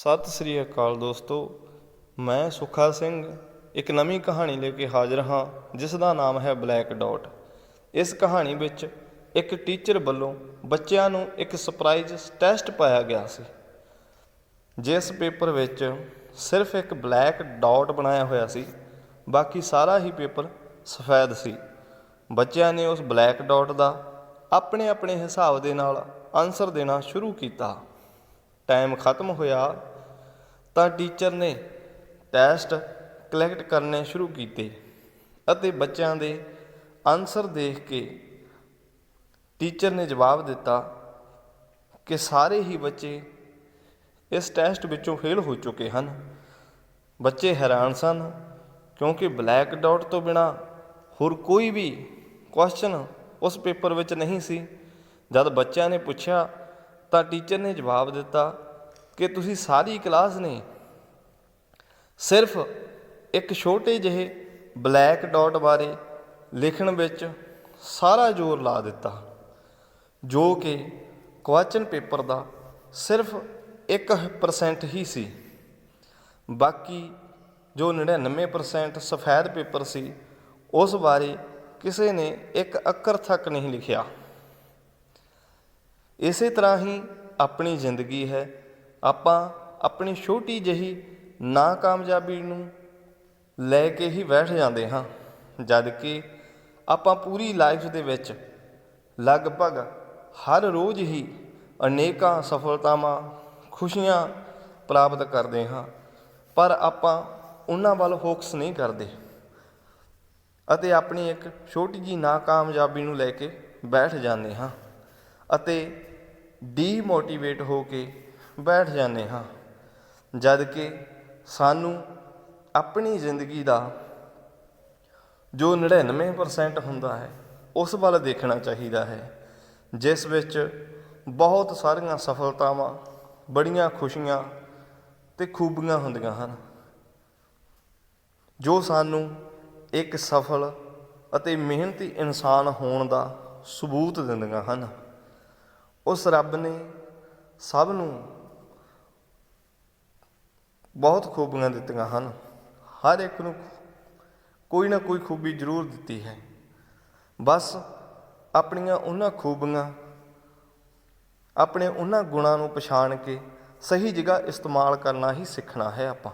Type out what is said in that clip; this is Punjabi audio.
ਸਤਿ ਸ੍ਰੀ ਅਕਾਲ ਦੋਸਤੋ, ਮੈਂ ਸੁਖਾ ਸਿੰਘ, ਇੱਕ ਨਵੀਂ ਕਹਾਣੀ ਲੈ ਕੇ ਹਾਜ਼ਰ ਹਾਂ, ਜਿਸ ਦਾ ਨਾਮ ਹੈ ਬਲੈਕ ਡਾਟ। ਇਸ ਕਹਾਣੀ ਵਿੱਚ ਇੱਕ ਟੀਚਰ ਵੱਲੋਂ ਬੱਚਿਆਂ ਨੂੰ ਇੱਕ ਸਰਪ੍ਰਾਈਜ਼ ਟੈਸਟ ਪਾਇਆ ਗਿਆ ਸੀ, ਜਿਸ ਪੇਪਰ ਵਿੱਚ ਸਿਰਫ ਇੱਕ ਬਲੈਕ ਡਾਟ ਬਣਾਇਆ ਹੋਇਆ ਸੀ, ਬਾਕੀ ਸਾਰਾ ਹੀ ਪੇਪਰ ਸਫੈਦ ਸੀ। ਬੱਚਿਆਂ ਨੇ ਉਸ ਬਲੈਕ ਡਾਟ ਦਾ ਆਪਣੇ ਆਪਣੇ ਹਿਸਾਬ ਦੇ ਨਾਲ ਆਨਸਰ ਦੇਣਾ ਸ਼ੁਰੂ ਕੀਤਾ। ਟਾਈਮ ਖਤਮ ਹੋਇਆ ਤਾਂ ਟੀਚਰ ਨੇ ਟੈਸਟ ਕਲੈਕਟ ਕਰਨੇ ਸ਼ੁਰੂ ਕੀਤੇ ਅਤੇ ਬੱਚਿਆਂ ਦੇ ਆਨਸਰ ਦੇਖ ਕੇ ਟੀਚਰ ਨੇ ਜਵਾਬ ਦਿੱਤਾ ਕਿ ਸਾਰੇ ਹੀ ਬੱਚੇ ਇਸ ਟੈਸਟ ਵਿੱਚੋਂ ਫੇਲ ਹੋ ਚੁੱਕੇ ਹਨ। ਬੱਚੇ ਹੈਰਾਨ ਸਨ ਕਿਉਂਕਿ ਬਲੈਕ ਡਾਟ ਤੋਂ ਬਿਨਾ ਹੋਰ ਕੋਈ ਵੀ ਕੁਐਸਚਨ ਉਸ ਪੇਪਰ ਵਿੱਚ ਨਹੀਂ ਸੀ। ਜਦ ਬੱਚਿਆਂ ਨੇ ਪੁੱਛਿਆ ਤਾਂ ਟੀਚਰ ਨੇ ਜਵਾਬ ਦਿੱਤਾ ਕਿ ਤੁਸੀਂ ਸਾਰੀ ਕਲਾਸ ਨੇ ਸਿਰਫ ਇੱਕ ਛੋਟੇ ਜਿਹੇ ਬਲੈਕ ਡਾਟ ਬਾਰੇ ਲਿਖਣ ਵਿੱਚ ਸਾਰਾ ਜ਼ੋਰ ਲਾ ਦਿੱਤਾ, ਜੋ ਕਿ ਕੁਐਸਚਨ ਪੇਪਰ ਦਾ ਸਿਰਫ 1% ਹੀ ਸੀ। ਬਾਕੀ ਜੋ 99% ਸਫੈਦ ਪੇਪਰ ਸੀ, ਉਸ ਬਾਰੇ ਕਿਸੇ ਨੇ ਇੱਕ ਅੱਖਰ ਤੱਕ ਨਹੀਂ ਲਿਖਿਆ। ਇਸੇ ਤਰ੍ਹਾਂ ਹੀ ਆਪਣੀ ਜ਼ਿੰਦਗੀ ਹੈ ਆਪਾਂ ਆਪਣੀ ਛੋਟੀ ਜਿਹੀ ਨਾਕਾਮਯਾਬੀ ਨੂੰ ਲੈ ਕੇ ਹੀ ਬੈਠ ਜਾਂਦੇ ਹਾਂ, ਜਦ ਕਿ ਆਪਾਂ ਪੂਰੀ ਲਾਈਫ ਦੇ ਵਿੱਚ ਲਗਭਗ ਹਰ ਰੋਜ਼ ਹੀ ਅਨੇਕਾਂ ਸਫਲਤਾਵਾਂ, ਖੁਸ਼ੀਆਂ ਪ੍ਰਾਪਤ ਕਰਦੇ ਹਾਂ, ਪਰ ਆਪਾਂ ਉਹਨਾਂ ਵੱਲ ਫੋਕਸ ਨਹੀਂ ਕਰਦੇ ਅਤੇ ਆਪਣੀ ਇੱਕ ਛੋਟੀ ਜੀ ਨਾਕਾਮਯਾਬੀ ਨੂੰ ਲੈ ਕੇ ਬੈਠ ਜਾਂਦੇ ਹਾਂ ਅਤੇ ਡੀਮੋਟੀਵੇਟ ਹੋ ਕੇ ਬੈਠ ਜਾਂਦੇ ਹਾਂ। ਜਦ ਕਿ ਸਾਨੂੰ ਆਪਣੀ ਜ਼ਿੰਦਗੀ ਦਾ ਜੋ 99% ਹੁੰਦਾ ਹੈ, ਉਸ ਵੱਲ ਦੇਖਣਾ ਚਾਹੀਦਾ ਹੈ, ਜਿਸ ਵਿੱਚ ਬਹੁਤ ਸਾਰੀਆਂ ਸਫਲਤਾਵਾਂ, ਬੜੀਆਂ ਖੁਸ਼ੀਆਂ ਤੇ ਖੂਬੀਆਂ ਹੁੰਦੀਆਂ ਹਨ। ਜੋ ਸਾਨੂੰ ਇੱਕ ਸਫਲ ਅਤੇ ਮਿਹਨਤੀ ਇਨਸਾਨ ਹੋਣ ਦਾ ਸਬੂਤ ਦਿੰਦੀਆਂ ਹਨ, ਉਸ ਰੱਬ ਨੇ ਸਭ ਨੂੰ ਬਹੁਤ ਖੂਬੀਆਂ ਦਿੱਤੀਆਂ ਹਨ। ਹਰ ਇੱਕ ਨੂੰ ਕੋਈ ਨਾ ਕੋਈ ਖੂਬੀ ਜ਼ਰੂਰ ਦਿੱਤੀ ਹੈ। ਬਸ ਆਪਣੀਆਂ ਉਹਨਾਂ ਖੂਬੀਆਂ, ਆਪਣੇ ਉਹਨਾਂ ਗੁਣਾਂ ਨੂੰ ਪਛਾਣ ਕੇ ਸਹੀ ਜਗ੍ਹਾ ਇਸਤੇਮਾਲ ਕਰਨਾ ਹੀ ਸਿੱਖਣਾ ਹੈ ਆਪਾਂ।